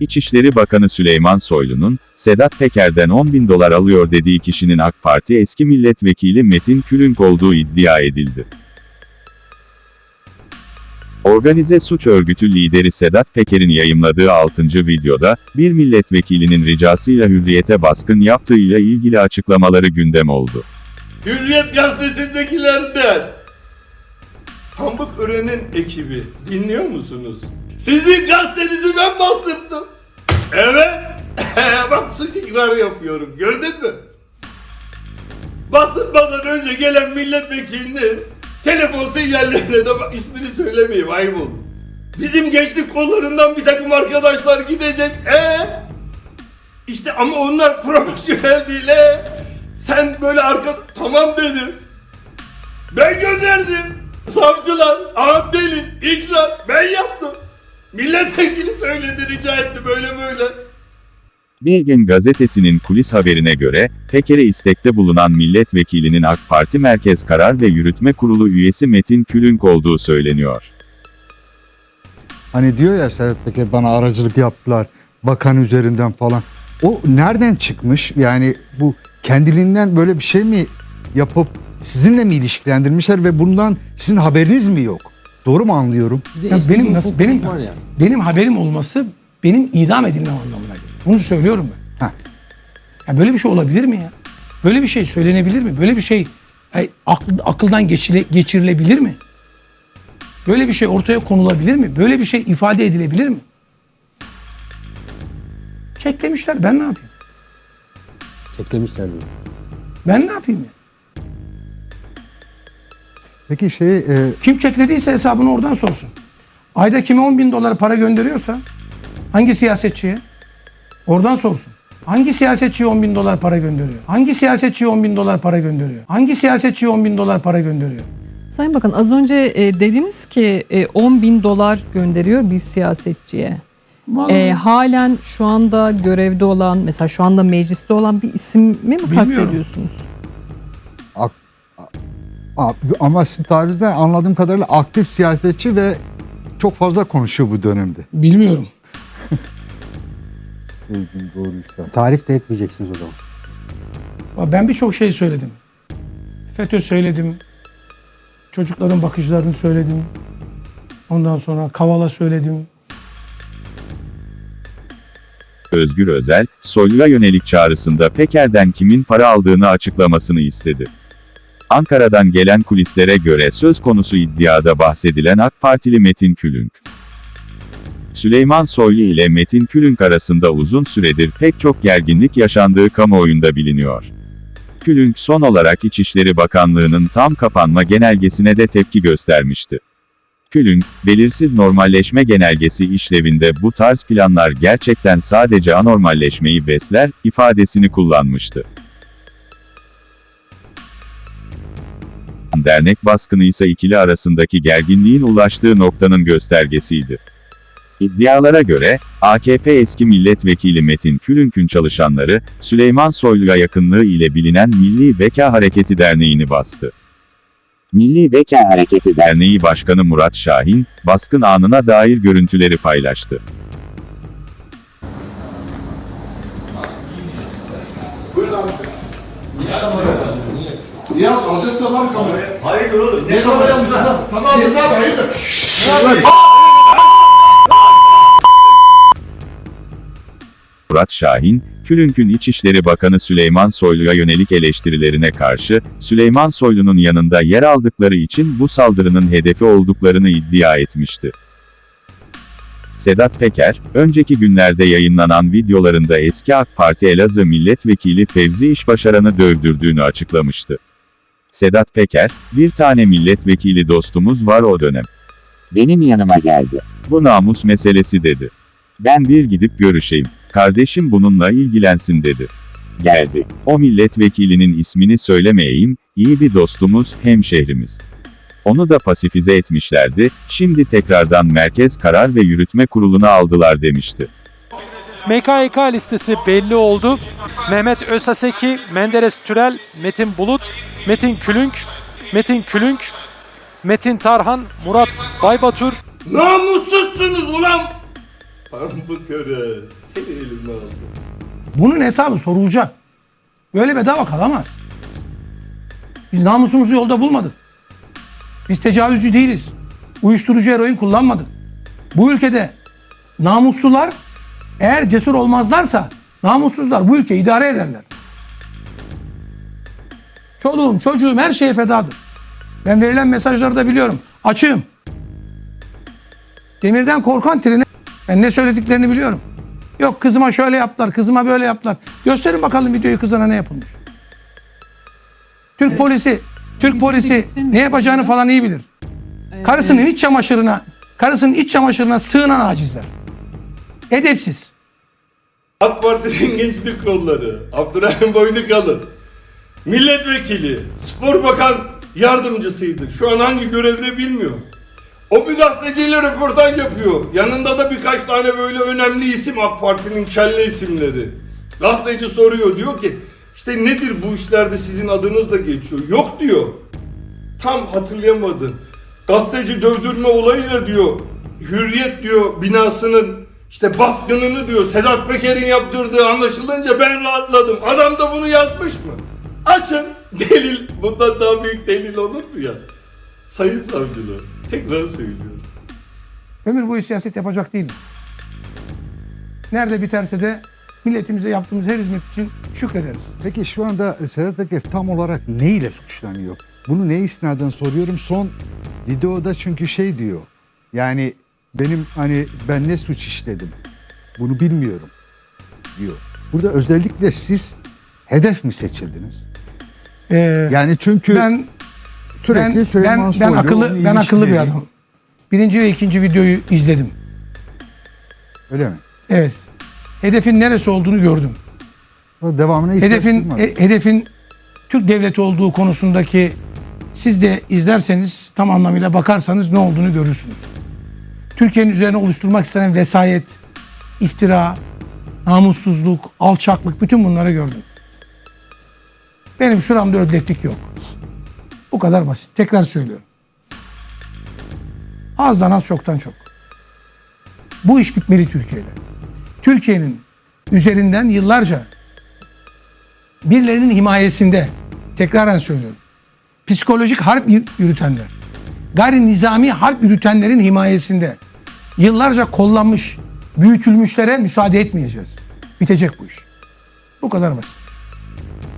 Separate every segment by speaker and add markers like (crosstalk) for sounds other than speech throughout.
Speaker 1: İçişleri Bakanı Süleyman Soylu'nun, Sedat Peker'den 10 bin dolar alıyor dediği kişinin AK Parti eski milletvekili Metin Külünk olduğu iddia edildi. Organize suç örgütü lideri Sedat Peker'in yayımladığı 6. videoda, bir milletvekilinin ricasıyla hürriyete baskın yaptığıyla ilgili açıklamaları gündem oldu.
Speaker 2: Hürriyet gazetesindekilerden. Pamuk Ören'in ekibi. Dinliyor musunuz? Sizin gazetenizi ben bastırdım. Evet. (laughs) Bak suç ikrarı yapıyorum. Gördün mü? Bastırmadan önce gelen milletvekilinin telefon sinyallerine de ismini söylemeyeyim ayıp olur. Bizim gençlik kollarından bir takım arkadaşlar gidecek. E işte ama onlar profesyonel değil e. Sen böyle arka... Tamam dedim. Ben gönderdim. Savcılar, Ahmet Deli, İkrar ben yaptım. Milletvekili söyledi rica etti böyle böyle.
Speaker 1: Bir gün gazetesinin kulis haberine göre, Peker'e istekte bulunan milletvekilinin AK Parti Merkez Karar ve Yürütme Kurulu üyesi Metin Külünk olduğu söyleniyor.
Speaker 3: Hani diyor ya Sedat Peker bana aracılık yaptılar bakan üzerinden falan. O nereden çıkmış? Yani bu kendiliğinden böyle bir şey mi yapıp sizinle mi ilişkilendirmişler ve bundan sizin haberiniz mi yok? Doğru mu anlıyorum?
Speaker 4: Ya benim nasıl benim
Speaker 5: var ya.
Speaker 4: benim haberim olması benim idam edilmem anlamına geliyor. Bunu söylüyorum ben.
Speaker 3: Heh.
Speaker 4: Ya böyle bir şey olabilir mi ya? Böyle bir şey söylenebilir mi? Böyle bir şey ay, akl- akıldan geçire, geçirilebilir mi? Böyle bir şey ortaya konulabilir mi? Böyle bir şey ifade edilebilir mi? Çeklemişler ben ne yapayım?
Speaker 5: Çeklemişler diyor.
Speaker 4: Ben ne yapayım ya?
Speaker 3: Peki şey e,
Speaker 4: Kim çeklediyse hesabını oradan sorsun. Ayda kime 10 bin dolar para gönderiyorsa hangi siyasetçiye? Oradan sorsun. Hangi siyasetçiye 10 bin dolar para gönderiyor? Hangi siyasetçiye 10 bin dolar para gönderiyor? Hangi siyasetçiye 10 bin dolar para gönderiyor?
Speaker 6: Sayın Bakan az önce e, dediniz ki e, 10 bin dolar gönderiyor bir siyasetçiye. E, halen şu anda görevde olan mesela şu anda mecliste olan bir isim mi mi
Speaker 4: Bilmiyorum.
Speaker 6: kastediyorsunuz?
Speaker 3: Ama sizin tarinizden anladığım kadarıyla aktif siyasetçi ve çok fazla konuşuyor bu dönemde.
Speaker 4: Bilmiyorum. (laughs)
Speaker 3: Sevgin doğruysa.
Speaker 5: Tarif de etmeyeceksiniz o zaman.
Speaker 4: Ben birçok şey söyledim. FETÖ söyledim. Çocukların bakıcılarını söyledim. Ondan sonra Kavala söyledim.
Speaker 1: Özgür Özel, Soylu'ya yönelik çağrısında Peker'den kimin para aldığını açıklamasını istedi. Ankara'dan gelen kulislere göre söz konusu iddiada bahsedilen AK Partili Metin Külünk. Süleyman Soylu ile Metin Külünk arasında uzun süredir pek çok gerginlik yaşandığı kamuoyunda biliniyor. Külünk son olarak İçişleri Bakanlığı'nın tam kapanma genelgesine de tepki göstermişti. Külünk, belirsiz normalleşme genelgesi işlevinde bu tarz planlar gerçekten sadece anormalleşmeyi besler, ifadesini kullanmıştı. Dernek baskını ise ikili arasındaki gerginliğin ulaştığı noktanın göstergesiydi. İddialara göre, AKP eski milletvekili Metin Külünk'ün çalışanları, Süleyman Soylu'ya yakınlığı ile bilinen Milli Beka Hareketi Derneği'ni bastı. Milli Beka Hareketi Derneği Başkanı Murat Şahin, baskın anına dair görüntüleri paylaştı.
Speaker 7: Ya alacağız tamam kamerayı.
Speaker 2: Hayırdır oğlum?
Speaker 7: Ne kamera alacağız lan? Tamam alacağız abi hayırdır?
Speaker 1: Murat Şahin, Külünk'ün İçişleri Bakanı Süleyman Soylu'ya yönelik eleştirilerine karşı, Süleyman Soylu'nun yanında yer aldıkları için bu saldırının hedefi olduklarını iddia etmişti. Sedat Peker, önceki günlerde yayınlanan videolarında eski AK Parti Elazığ Milletvekili Fevzi İşbaşaran'ı dövdürdüğünü açıklamıştı. Sedat Peker, bir tane milletvekili dostumuz var o dönem. Benim yanıma geldi. Bu namus meselesi dedi. Ben bir gidip görüşeyim. Kardeşim bununla ilgilensin dedi. Geldi. O milletvekilinin ismini söylemeyeyim, iyi bir dostumuz, hemşehrimiz. Onu da pasifize etmişlerdi, şimdi tekrardan Merkez Karar ve Yürütme Kurulu'na aldılar demişti.
Speaker 8: MKYK listesi belli oldu. Mehmet Özaseki, Menderes Türel, Metin Bulut, Metin Külünk, Metin Külünk, Metin Tarhan, Murat Baybatur,
Speaker 2: Namussuzsunuz ulan! Pambıkörü seni elimden aldım.
Speaker 4: Bunun hesabı sorulacak. Böyle bedava kalamaz. Biz namusumuzu yolda bulmadık. Biz tecavüzcü değiliz. Uyuşturucu eroin kullanmadık. Bu ülkede namuslular eğer cesur olmazlarsa namussuzlar bu ülkeyi idare ederler. Çoluğum, çocuğum her şeye fedadır. Ben verilen mesajları da biliyorum. Açığım. Demirden korkan trene ben ne söylediklerini biliyorum. Yok kızıma şöyle yaptılar, kızıma böyle yaptılar. Gösterin bakalım videoyu kızına ne yapılmış. Türk polisi, Türk polisi ne yapacağını falan iyi bilir. Karısının iç çamaşırına, karısının iç çamaşırına sığınan acizler. Edepsiz.
Speaker 2: AK Parti'nin (laughs) gençlik kolları, Abdurrahim Boynukalın, milletvekili, spor bakan yardımcısıydı. Şu an hangi görevde bilmiyorum. O bir gazeteciyle röportaj yapıyor. Yanında da birkaç tane böyle önemli isim AK Parti'nin kelle isimleri. Gazeteci soruyor diyor ki işte nedir bu işlerde sizin adınız da geçiyor. Yok diyor. Tam hatırlayamadım. Gazeteci dövdürme olayıyla diyor. Hürriyet diyor binasının işte baskınını diyor Sedat Peker'in yaptırdığı anlaşılınca ben rahatladım. Adam da bunu yazmış mı? Açın (laughs) delil. Bundan daha büyük delil olur mu ya? Sayın savcılar tekrar söylüyorum.
Speaker 4: Ömür boyu siyaset yapacak değilim. Nerede biterse de milletimize yaptığımız her hizmet için şükrederiz.
Speaker 3: Peki şu anda Sedat Peker tam olarak ne ile suçlanıyor? Bunu ne isnaden soruyorum. Son videoda çünkü şey diyor. Yani benim hani ben ne suç işledim bunu bilmiyorum diyor. Burada özellikle siz hedef mi seçildiniz?
Speaker 4: Ee,
Speaker 3: Yani çünkü
Speaker 4: ben
Speaker 3: sürekli
Speaker 4: ben,
Speaker 3: Süleyman
Speaker 4: ben, ben akıllı ben akıllı bir adamım. Birinci ve ikinci videoyu izledim.
Speaker 3: Öyle mi?
Speaker 4: Evet. Hedefin neresi olduğunu gördüm.
Speaker 3: Devamına ihtiyaç
Speaker 4: Hedefin
Speaker 3: duymadım.
Speaker 4: e- hedefin Türk devleti olduğu konusundaki siz de izlerseniz tam anlamıyla bakarsanız ne olduğunu görürsünüz. Türkiye'nin üzerine oluşturmak istenen vesayet, iftira, namussuzluk, alçaklık bütün bunları gördüm. Benim şuramda ödleklik yok. Bu kadar basit. Tekrar söylüyorum. Azdan az çoktan çok. Bu iş bitmeli Türkiye'de. Türkiye'nin üzerinden yıllarca birilerinin himayesinde tekraren söylüyorum. Psikolojik harp yü- yürütenler, gayri nizami harp yürütenlerin himayesinde yıllarca kollanmış, büyütülmüşlere müsaade etmeyeceğiz. Bitecek bu iş. Bu kadar basit.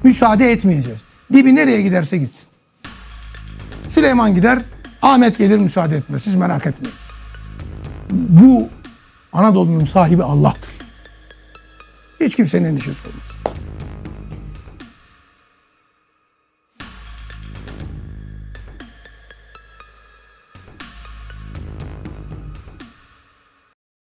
Speaker 4: Müsaade etmeyeceğiz. Dibi nereye giderse gitsin. Süleyman gider, Ahmet gelir müsaade etmez. Siz merak etmeyin. Bu Anadolu'nun sahibi Allah'tır. Hiç kimsenin endişesi olmaz.